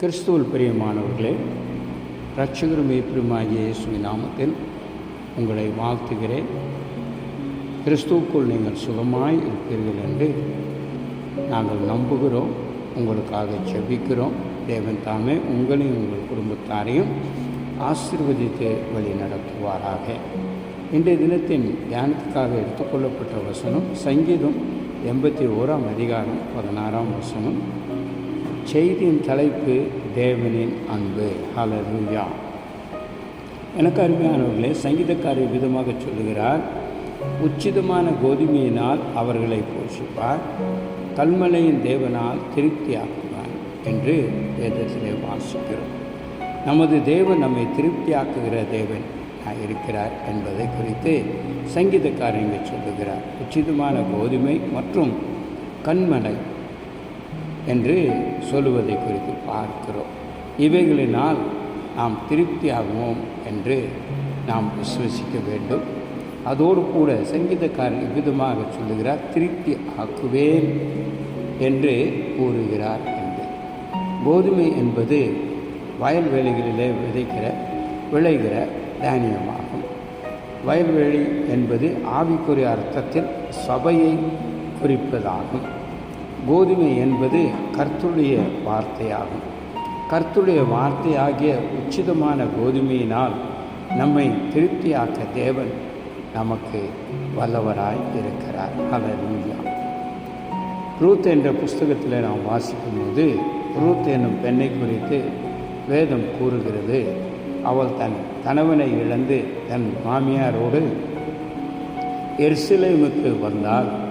கிறிஸ்துவில் பிரியமானவர்களே ரட்சகரும் மீட்பருமாகிய இயேசுவின் நாமத்தில் உங்களை வாழ்த்துகிறேன். கிறிஸ்துவுக்குள் நீங்கள் சுகமாய் இருப்பீர்கள் என்று நாங்கள் நம்புகிறோம் உங்களுக்காக செபிக்கிறோம் தேவன் தாமே உங்களையும் உங்கள் குடும்பத்தாரையும் ஆசீர்வதித்து வழி நடத்துவாராக. இன்றைய தினத்தின் தியானத்துக்காக எடுத்துக்கொள்ளப்பட்ட வசனம் சங்கீதம் எண்பத்தி ஓராம் அதிகாரம் பதினாறாம் வசனம். செய்தியின் தலைப்பு தேவனின் அன்பு. ஹலருயா எனக்கு அருமையானவர்களே சங்கீதக்காரர் விதமாக சொல்லுகிறார் உச்சிதமான கோதுமையினால் அவர்களை போஷிப்பார் கல்மலையின் தேவனால் திருப்தியாக்குவார் என்று வேதத்திலே வாசிக்கிறோம். நமது தேவன் நம்மை திருப்தியாக்குகிற தேவன் இருக்கிறார் என்பதை குறித்து சங்கீதக்காரர் இங்கே சொல்லுகிறார். உச்சிதமான கோதுமை மற்றும் கண்மலை என்று சொல்லுவதை குறித்து பார்க்கிறோம். இவைகளினால் நாம் திருப்தியாகுவோம் என்று நாம் விசுவசிக்க வேண்டும். அதோடு கூட சங்கீதக்காரன் இவ்விதமாக சொல்லுகிறார் திருப்தி ஆக்குவேன் என்று கூறுகிறார் என்று. கோதுமை என்பது வயல்வெளிகளிலே விதைக்கிற விளைகிற தானியமாகும். வயல்வெளி என்பது ஆவிக்குரிய அர்த்தத்தில் சபையை குறிப்பதாகும். கோதுமை என்பது கர்த்துடைய வார்த்தையாகும். கர்த்துடைய வார்த்தையாகிய உச்சிதமான கோதுமையினால் நம்மை திருப்தியாக்க தேவன் நமக்கு வல்லவராய் இருக்கிறார். ஹalleluya. ரூத் என்ற புஸ்தகத்தில் நாம் வாசிக்கும்போது ரூத் என்னும் பெண்ணை குறித்து வேதம் கூறுகிறது. அவள் தன் கணவனை இழந்து தன் மாமியாரோடு எர்சிலேமுக்கு வந்தால்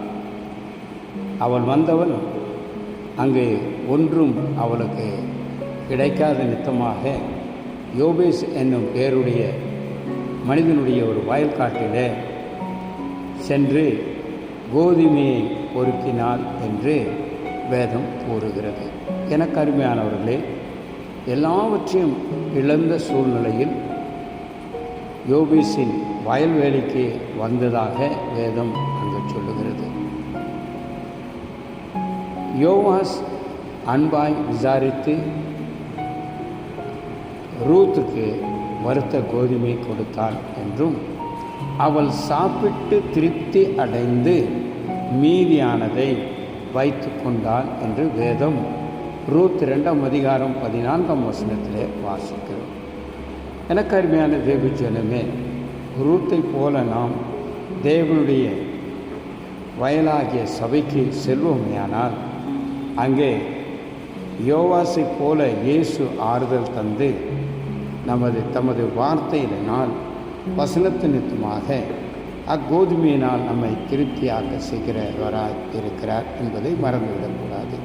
அவள் வந்தவள் அங்கே ஒன்றும் அவளுக்கு கிடைக்காத நித்தமாக யோபேஸ் என்னும் பேருடைய மனிதனுடைய ஒரு வயல்காட்டில் சென்று கோதுமையை பொறுக்கினாள் என்று வேதம் கூறுகிறது. எனக்கு அருமையானவர்களே எல்லாவற்றையும் இழந்த சூழ்நிலையில் யோபேஸின் வயல்வேலிக்கு வந்ததாக வேதம் அங்கு சொல்லுகிறது. யோவாஸ் அன்பாய் விசாரித்து ரூத்துக்கு வறுத்த கோதுமை கொடுத்தாள் என்றும் அவள் சாப்பிட்டு திருப்தி அடைந்து மீதியானதை வைத்து கொண்டாள் என்று வேதம் ரூத் ரெண்டாம் அதிகாரம் பதினான்காம் வசனத்திலே வாசிக்கிறோம் எனக்கு அருமையான தேவி ஜனமே ரூத்தை போல நாம் தேவனுடைய வயலாகிய சபைக்கு செல்வோமையானால் அங்கே யோவாசை போல இயேசு ஆறுதல் தந்து நமது தமது வார்த்தையினால் வசனத்து நித்தமாக அக்கோதுமையினால் நம்மை திருப்தியாக்க செய்கிறவராய் இருக்கிறார் என்பதை மறந்துவிடக்கூடாது.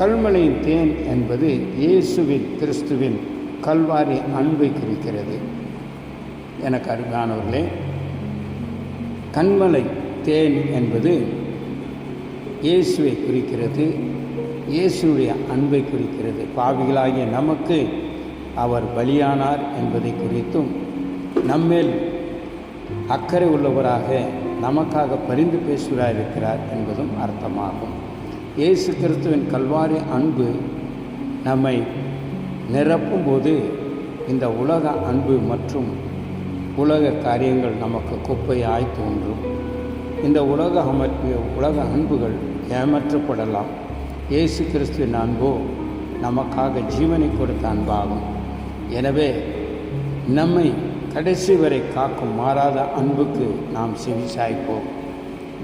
கல்மலையின் தேன் என்பது இயேசுவின் கிறிஸ்துவின் கல்வாரி அன்பை குறிக்கிறது. எனக்கு அருகானவர்களே கண்மலை தேன் என்பது இயேசுவை குறிக்கிறது இயேசுடைய அன்பை குறிக்கிறது. பாவிகளாகிய நமக்கு அவர் பலியானார் என்பதை குறித்தும் நம்மேல் அக்கறை உள்ளவராக நமக்காக பரிந்து பேசுகிறார் இருக்கிறார் என்பதும் அர்த்தமாகும். இயேசு கிறிஸ்துவின் கல்வாரி அன்பு நம்மை நிரப்பும் போது இந்த உலக அன்பு மற்றும் உலக காரியங்கள் நமக்கு குப்பையாய் தோன்றும். இந்த உலக அமைப்பு உலக அன்புகள் ஏமாற்றப்படலாம். இயேசு கிறிஸ்துவின் அன்போ நமக்காக ஜீவனை கொடுத்த அன்பாகும். எனவே நம்மை கடைசி வரை காக்கும் மாறாத அன்புக்கு நாம் செவி சாய்ப்போம்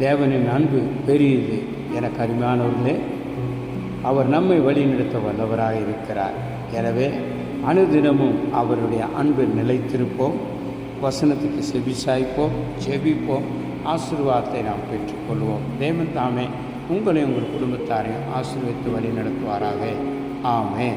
தேவனின் அன்பு பெரியது என கருமையானவர்களே அவர் நம்மை வழிநடத்த வல்லவராக இருக்கிறார். எனவே அனுதினமும் அவருடைய அன்பு நிலைத்திருப்போம். வசனத்துக்கு செவி சாய்ப்போம் ஜெபிப்போம். ஆசீர்வாதத்தை நாம் பெற்றுக்கொள்வோம். தேவன் தாமே உங்களையும் உங்கள் குடும்பத்தாரையும் ஆசீர்வித்து வழி நடத்துவாராக ஆமே